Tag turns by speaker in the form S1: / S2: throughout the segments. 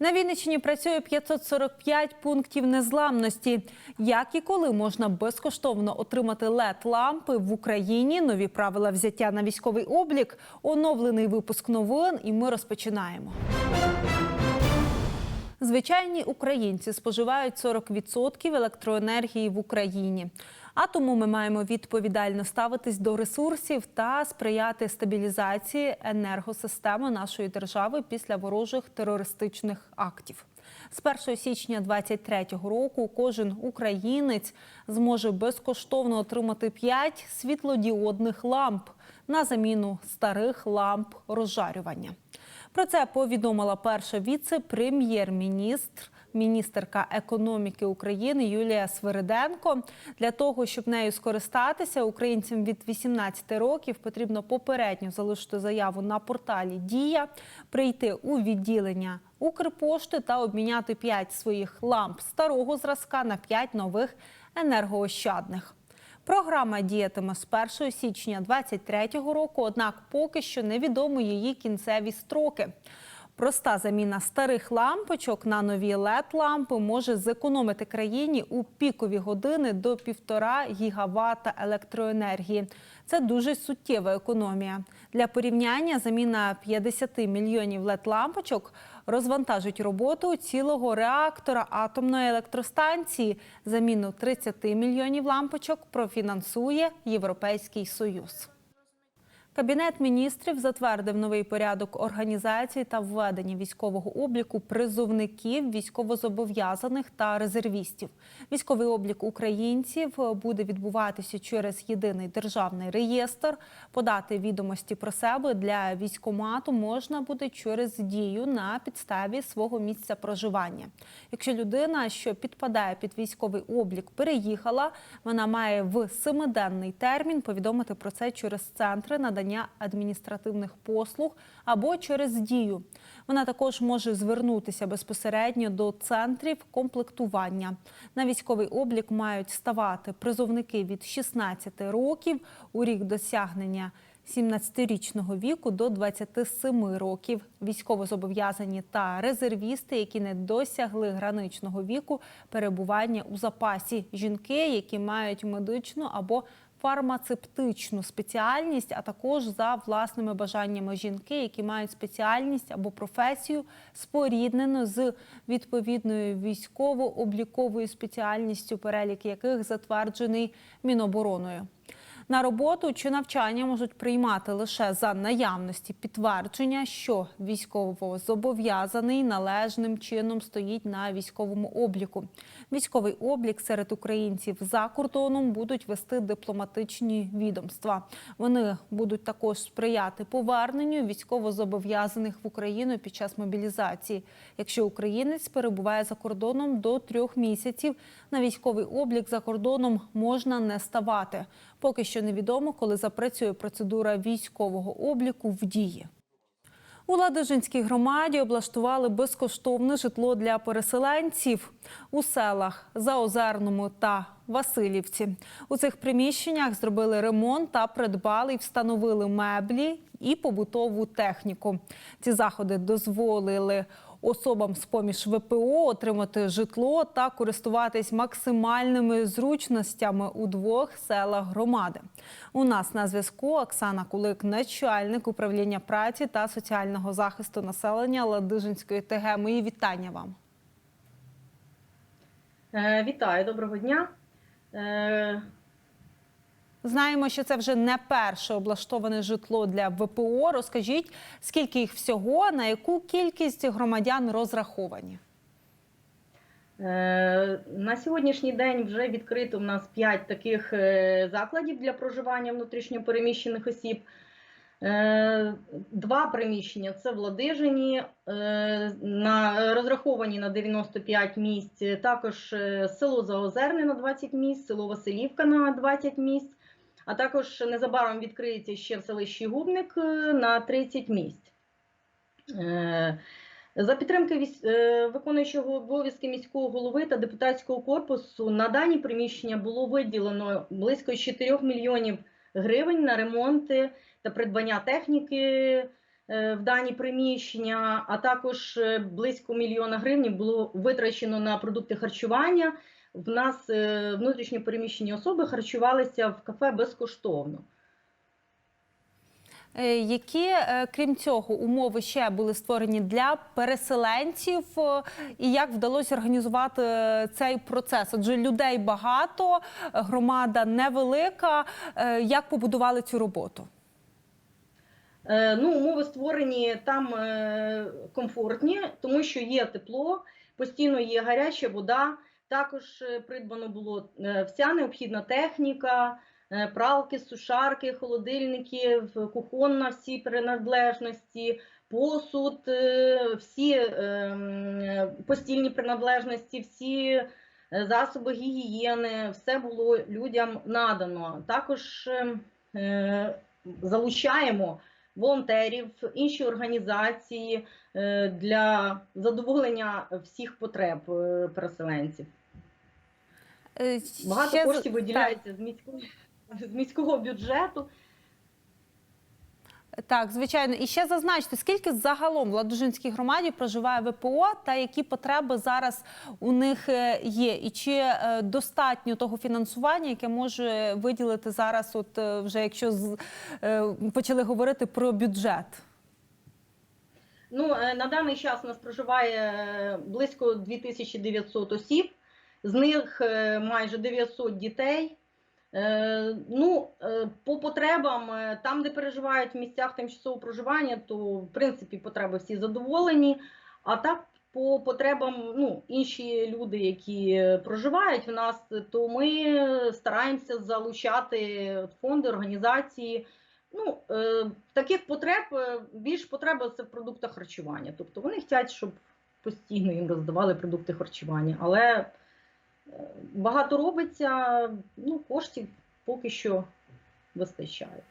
S1: На Вінниччині працює 545 пунктів незламності. Як і коли можна безкоштовно отримати led лампи в Україні? Нові правила взяття на військовий облік, оновлений випуск новин, і ми розпочинаємо. Звичайні українці споживають 40% електроенергії в Україні. А тому ми маємо відповідально ставитись до ресурсів та сприяти стабілізації енергосистеми нашої держави після ворожих терористичних актів. З 1 січня 2023 року кожен українець зможе безкоштовно отримати 5 світлодіодних ламп на заміну старих ламп розжарювання. Про це повідомила перша віце-прем'єр-міністр, міністерка економіки України Юлія Свириденко. Для того, щоб нею скористатися, українцям від 18 років потрібно попередньо залишити заяву на порталі Дія, прийти у відділення Укрпошти та обміняти 5 своїх ламп старого зразка на 5 нових енергоощадних. Програма діятиме з 1 січня 2023 року, однак поки що невідомо її кінцеві строки. Проста заміна старих лампочок на нові led лампи може зекономити країні у пікові години до 1,5 гігавата електроенергії. Це дуже суттєва економія. Для порівняння заміна 50 мільйонів led лампочок розвантажить роботу цілого реактора атомної електростанції. Заміну 30 мільйонів лампочок профінансує Європейський Союз. Кабінет міністрів затвердив новий порядок організації та введення військового обліку призовників, військовозобов'язаних та резервістів. Військовий облік українців буде відбуватися через єдиний державний реєстр. Подати відомості про себе для військомату можна буде через дію на підставі свого місця проживання. Якщо людина, що підпадає під військовий облік, переїхала, вона має в семиденний термін повідомити про це через центри надання адміністративних послуг або через дію. Вона також може звернутися безпосередньо до центрів комплектування. На військовий облік мають ставати призовники від 16 років у рік досягнення 17-річного віку до 27 років. Військовозобов'язані та резервісти, які не досягли граничного віку перебування у запасі. Жінки, які мають медичну або фармацевтичну спеціальність, а також за власними бажаннями жінки, які мають спеціальність або професію споріднену з відповідною військово-обліковою спеціальністю, перелік яких затверджений Мінобороною. На роботу чи навчання можуть приймати лише за наявності підтвердження, що військовозобов'язаний належним чином стоїть на військовому обліку. Військовий облік серед українців за кордоном будуть вести дипломатичні відомства. Вони будуть також сприяти поверненню військовозобов'язаних в Україну під час мобілізації. Якщо українець перебуває за кордоном до трьох місяців, на військовий облік за кордоном можна не ставати. Поки що невідомо, коли запрацює процедура військового обліку в дії. У Ладожинській громаді облаштували безкоштовне житло для переселенців у селах Заозерному та Васильівці. У цих приміщеннях зробили ремонт та придбали і встановили меблі і побутову техніку. Ці заходи дозволили особам з поміж ВПО отримати житло та користуватись максимальними зручностями у двох селах громади. У нас на зв'язку Оксана Кулик, начальник управління праці та соціального захисту населення Ладижинської ТГ. Мої вітання вам.
S2: Е, Вітаю, доброго дня.
S1: Знаємо, що це вже не перше облаштоване житло для ВПО. Розкажіть, скільки їх всього, на яку кількість громадян розраховані?
S2: е, На сьогоднішній день вже відкрито у нас 5 таких е, закладів для проживання внутрішньопереміщених осіб. Е, Два приміщення це в Ладижині, е, на, розраховані на 95 місць. Також село Заозерне на 20 місць, село Василівка на 20 місць. А також незабаром відкриється ще в селищі Губник е, на 30 місць. Е, За підтримки е, виконуючого обов'язки міського голови та депутатського корпусу на дані приміщення було виділено близько 4 мільйонів гривень на ремонти та придбання техніки в дані приміщення, а також близько мільйона гривень було витрачено на продукти харчування. В нас е, внутрішньо переміщені особи харчувалися в кафе безкоштовно.
S1: Е, Які, е, крім цього, умови ще були створені для переселенців, і як вдалося організувати цей процес? Адже людей багато, громада невелика. Як побудували цю роботу?
S2: Ну, умови створені там комфортні, тому що є тепло, постійно є гаряча вода. Також е, придбано було е, вся необхідна техніка, е, пралки, сушарки, холодильники, кухонна всі принадлежності, посуд, всі е, постільні принадлежності, всі засоби гігієни, все було людям надано. Також е, е, залучаємо волонтерів, інші організації для задоволення всіх потреб переселенців.
S1: Е,
S2: Багато
S1: ще
S2: коштів виділяється з міського, з міського бюджету.
S1: Так, звичайно. І ще зазначте, скільки загалом в Ладожинській громаді проживає ВПО та які потреби зараз у них е, є? І чи е, достатньо того фінансування, яке може виділити зараз, от вже якщо з- почали говорити про бюджет?
S2: Ну, на даний час у нас проживає близько 2900 осіб, з них е, майже 900 дітей. Е, Ну, е, по потребам, там, де переживають в місцях тимчасового проживання, то в принципі потреби всі задоволені. А так, по потребам, ну, інші люди, які проживають в нас, то ми стараємося залучати фонди, організації. Ну, таких потреб більш потреба це в продуктах харчування. Тобто вони хочуть, щоб постійно їм роздавали продукти харчування. Але багато робиться, ну, коштів поки що вистачає.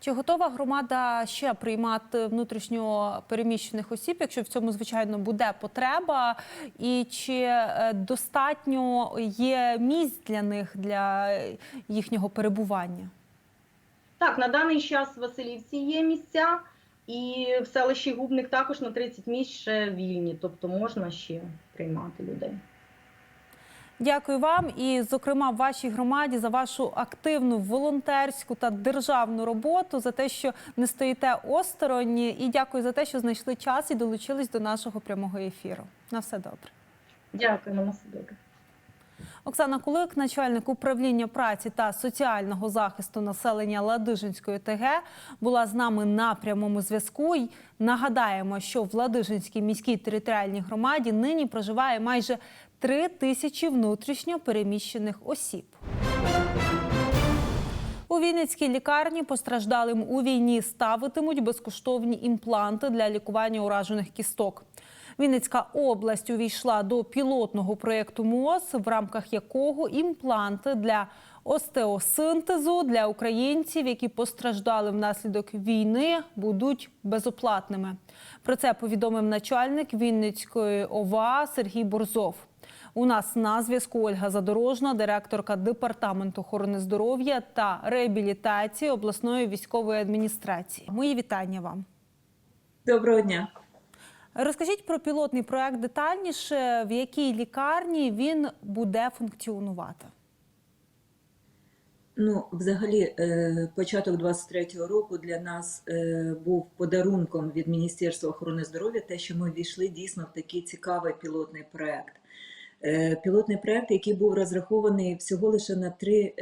S1: Чи готова громада ще приймати внутрішньо переміщених осіб, якщо в цьому звичайно буде потреба, і чи е, достатньо є місць для них для їхнього перебування?
S2: Так, на даний час в Василівці є місця, і в селищі Губник також на 30 місць ще вільні, тобто можна ще приймати людей.
S1: Дякую вам і, зокрема, вашій громаді за вашу активну волонтерську та державну роботу, за те, що не стоїте осторонь. І дякую за те, що знайшли час і долучились до нашого прямого ефіру. На все добре.
S2: Дякую, на все добре.
S1: Оксана Кулик, начальник управління праці та соціального захисту населення Ладижинської ТГ, була з нами на прямому зв'язку. Й Нагадаємо, що в Ладижинській міській територіальній громаді нині проживає майже три тисячі внутрішньо переміщених осіб. У Вінницькій лікарні постраждалим у війні ставитимуть безкоштовні імпланти для лікування уражених кісток. Вінницька область увійшла до пілотного проєкту МОЗ, в рамках якого імпланти для остеосинтезу для українців, які постраждали внаслідок війни, будуть безоплатними. Про це повідомив начальник Вінницької ОВА Сергій Борзов. У нас на зв'язку Ольга Задорожна, директорка департаменту охорони здоров'я та реабілітації обласної військової адміністрації. Мої вітання вам.
S3: Доброго дня.
S1: Розкажіть про пілотний проект детальніше, в якій лікарні він буде функціонувати.
S3: Ну, взагалі, е, початок 23-го року для нас е, був подарунком від Міністерства охорони здоров'я, те, що ми ввійшли дійсно в такий цікавий пілотний проект. Е, Пілотний проект, який був розрахований всього лише на три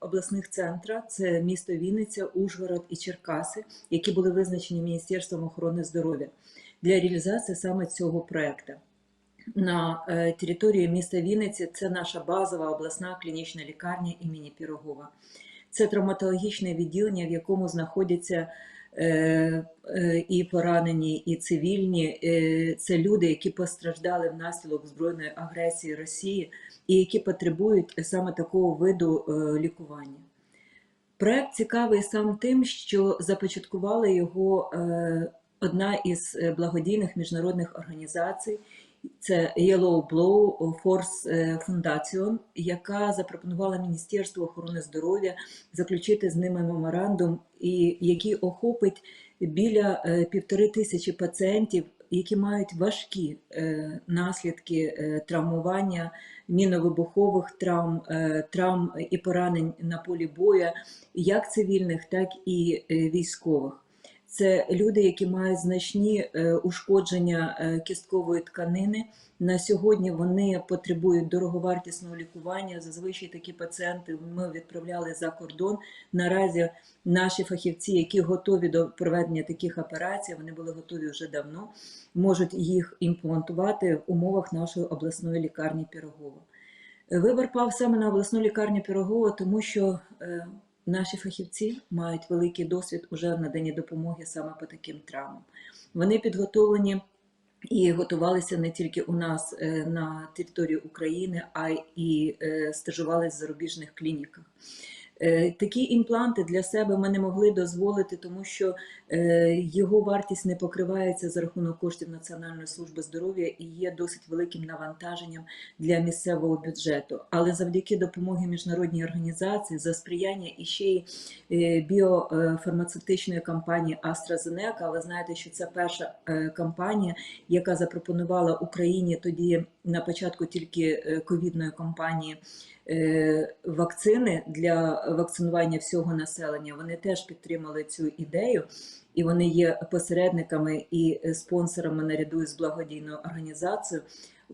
S3: обласних центра: це місто Вінниця, Ужгород і Черкаси, які були визначені Міністерством охорони здоров'я для реалізації саме цього проекту. на е, території міста Вінниці. Це наша базова обласна клінічна лікарня імені Пірогова. Це травматологічне відділення, в якому знаходяться е, е, і поранені, і цивільні. Це люди, які постраждали внаслідок збройної агресії Росії і які потребують саме такого виду лікування. Проект цікавий сам тим, що започаткували його одна із е, благодійних міжнародних організацій. Це Yellow Blow Force е, Foundation, яка запропонувала Міністерству охорони здоров'я заключити з ними меморандум, і який охопить біля е, півтори тисячі пацієнтів, які мають важкі е, наслідки е, травмування, міновибухових травм, е, травм і поранень на полі бою, як цивільних, так і е, військових. Це люди, які мають значні е, ушкодження е, кісткової тканини. На сьогодні вони потребують дороговартісного лікування. Зазвичай такі пацієнти ми відправляли за кордон. Наразі наші фахівці, які готові до проведення таких операцій, вони були готові вже давно, можуть їх імплантувати в умовах нашої обласної лікарні Пірогова. Вибір пав саме на обласну лікарню Пірогова, тому що е, наші фахівці мають великий досвід уже в наданні допомоги саме по таким травмам. Вони підготовлені і готувалися не тільки у нас е, на території України, а й е, стажувалися в зарубіжних клініках. Е, Такі імпланти для себе ми не могли дозволити, тому що е, його вартість не покривається за рахунок коштів Національної служби здоров'я і є досить великим навантаженням для місцевого бюджету. Але завдяки допомоги міжнародній організації за сприяння і ще й е, біофармацевтичної компанії AstraZeneca, ви знаєте, що це перша компанія, яка запропонувала Україні тоді на початку тільки ковідної кампанії е, вакцини для вакцинування всього населення. Вони теж підтримали цю ідею, і вони є посередниками і е, спонсорами наряду з благодійною організацією.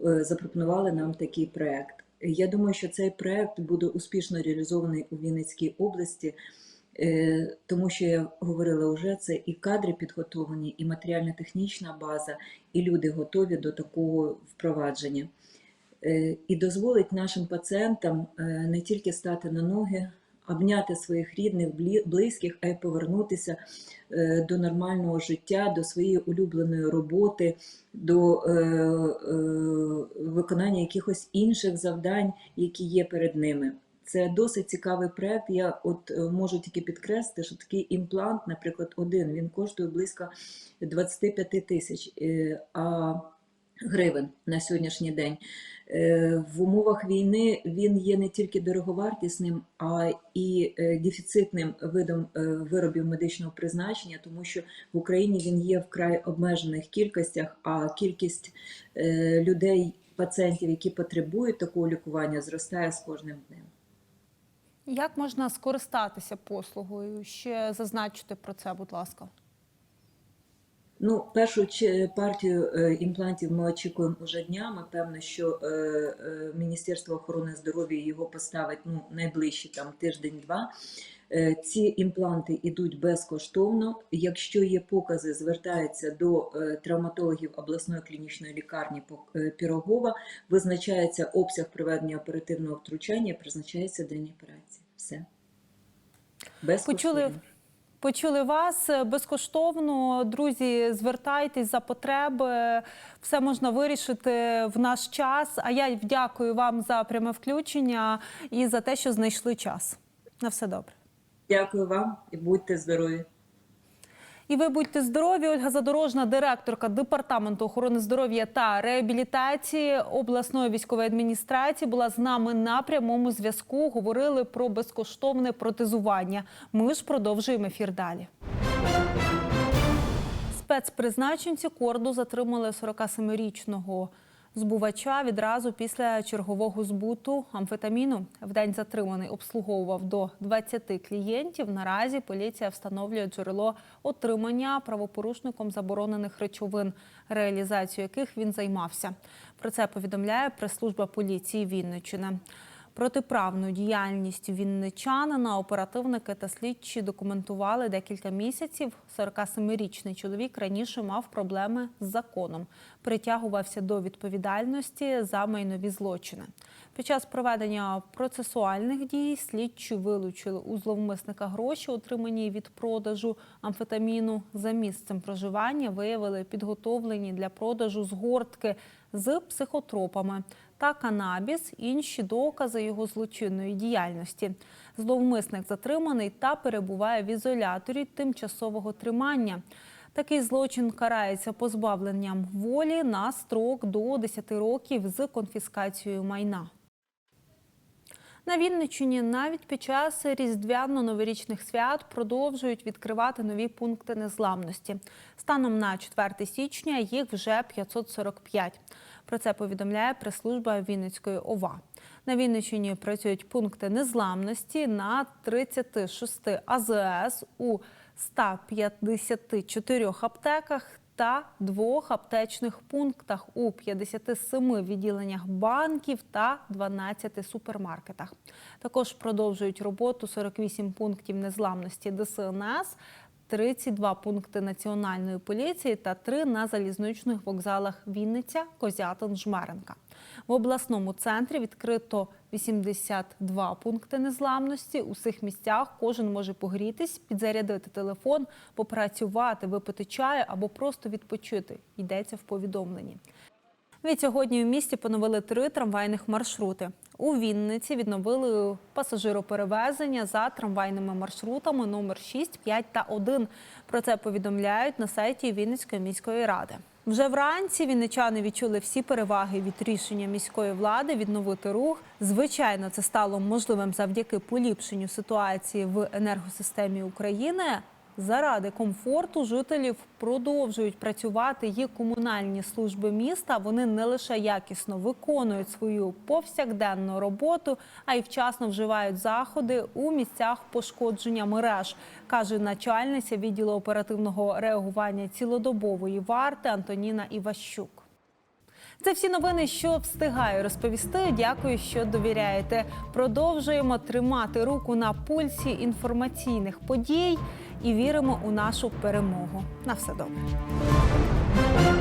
S3: е, Запропонували нам такий проект. Я думаю, що цей проект буде успішно реалізований у Вінницькій області. Е, Тому що я говорила вже, це і кадри підготовлені, і матеріально-технічна база, і люди готові до такого впровадження. Е, І дозволить нашим пацієнтам е, не тільки стати на ноги, обняти своїх рідних, близьких, а й повернутися е, до нормального життя, до своєї улюбленої роботи, до виконання якихось інших завдань, які є перед ними. Це досить цікавий проект. Я от можу тільки підкреслити, що такий імплант, наприклад, один, він коштує близько 25 тисяч а гривень на сьогоднішній день. Е, В умовах війни він є не тільки дороговартісним, а і е, дефіцитним видом е, виробів медичного призначення, тому що в Україні він є в край обмежених кількостях, а кількість людей, пацієнтів, які потребують такого лікування, зростає з кожним днем.
S1: Як можна скористатися послугою? Ще зазначте про це, будь ласка.
S3: Ну, першу чи- партію е, імплантів ми очікуємо уже днями. Певно, що е, е, Міністерство охорони здоров'я його поставить ну, найближчі там тиждень-два. Е, Ці імпланти йдуть безкоштовно. Якщо є покази, звертаються до е, травматологів обласної клінічної лікарні е, Пірогова, визначається обсяг проведення оперативного втручання, призначається день операції. Все. Безкоштовно.
S1: Почули, почули вас безкоштовно. Друзі, звертайтесь за потреби. Все можна вирішити в наш час. А я дякую вам за пряме включення і за те, що знайшли час. На все добре.
S3: Дякую вам і будьте здорові.
S1: І ви будьте здорові. Ольга Задорожна, директорка департаменту охорони здоров'я та реабілітації обласної військової адміністрації, була з нами на прямому зв'язку. Говорили про безкоштовне протезування. Ми ж продовжуємо ефір далі. Спецпризначенці корду затримали 47-річного збувача відразу після чергового збуту амфетаміну. В день затриманий обслуговував до 20 клієнтів. Наразі поліція встановлює джерело отримання правопорушником заборонених речовин, реалізацію яких він займався. Про це повідомляє прес-служба поліції Вінниччини. Протиправну діяльність вінничанина оперативники та слідчі документували декілька місяців. 47-річний чоловік раніше мав проблеми з законом, притягувався до відповідальності за майнові злочини. Під час проведення процесуальних дій слідчі вилучили у зловмисника гроші, отримані від продажу амфетаміну. За місцем проживання виявили підготовлені для продажу згортки з психотропами та канабіс, інші докази його злочинної діяльності. Зловмисник затриманий та перебуває в ізоляторі тимчасового тримання. Такий злочин карається позбавленням волі на строк до 10 років з конфіскацією майна. На Вінниччині навіть під час різдвяно-новорічних свят продовжують відкривати нові пункти незламності. Станом на 4 січня їх вже 545. Про це повідомляє прес-служба Вінницької ОВА. На Вінниччині працюють пункти незламності на 36 АЗС у 154 аптеках та двох аптечних пунктах у 57 відділеннях банків та 12 супермаркетах. Також продовжують роботу 48 пунктів незламності ДСНС, 32 пункти національної поліції та 3 на залізничних вокзалах Вінниця, Козятин, Жмеренка. В обласному центрі відкрито 82 пункти незламності. У цих місцях кожен може погрітись, підзарядити телефон, попрацювати, випити чаю або просто відпочити. Йдеться в повідомленні. Від сьогодні у місті поновили три трамвайних маршрути. У Вінниці відновили пасажироперевезення за трамвайними маршрутами номер 6, 5 та 1. Про це повідомляють на сайті Вінницької міської ради. Вже вранці вінничани відчули всі переваги від рішення міської влади відновити рух. Звичайно, це стало можливим завдяки поліпшенню ситуації в енергосистемі України. Заради комфорту жителів продовжують працювати і комунальні служби міста. Вони не лише якісно виконують свою повсякденну роботу, а й вчасно вживають заходи у місцях пошкодження мереж, каже начальниця відділу оперативного реагування цілодобової варти Антоніна Іващук. Це всі новини, що встигаю розповісти. Дякую, що довіряєте. Продовжуємо тримати руку на пульсі інформаційних подій і віримо у нашу перемогу. На все добре.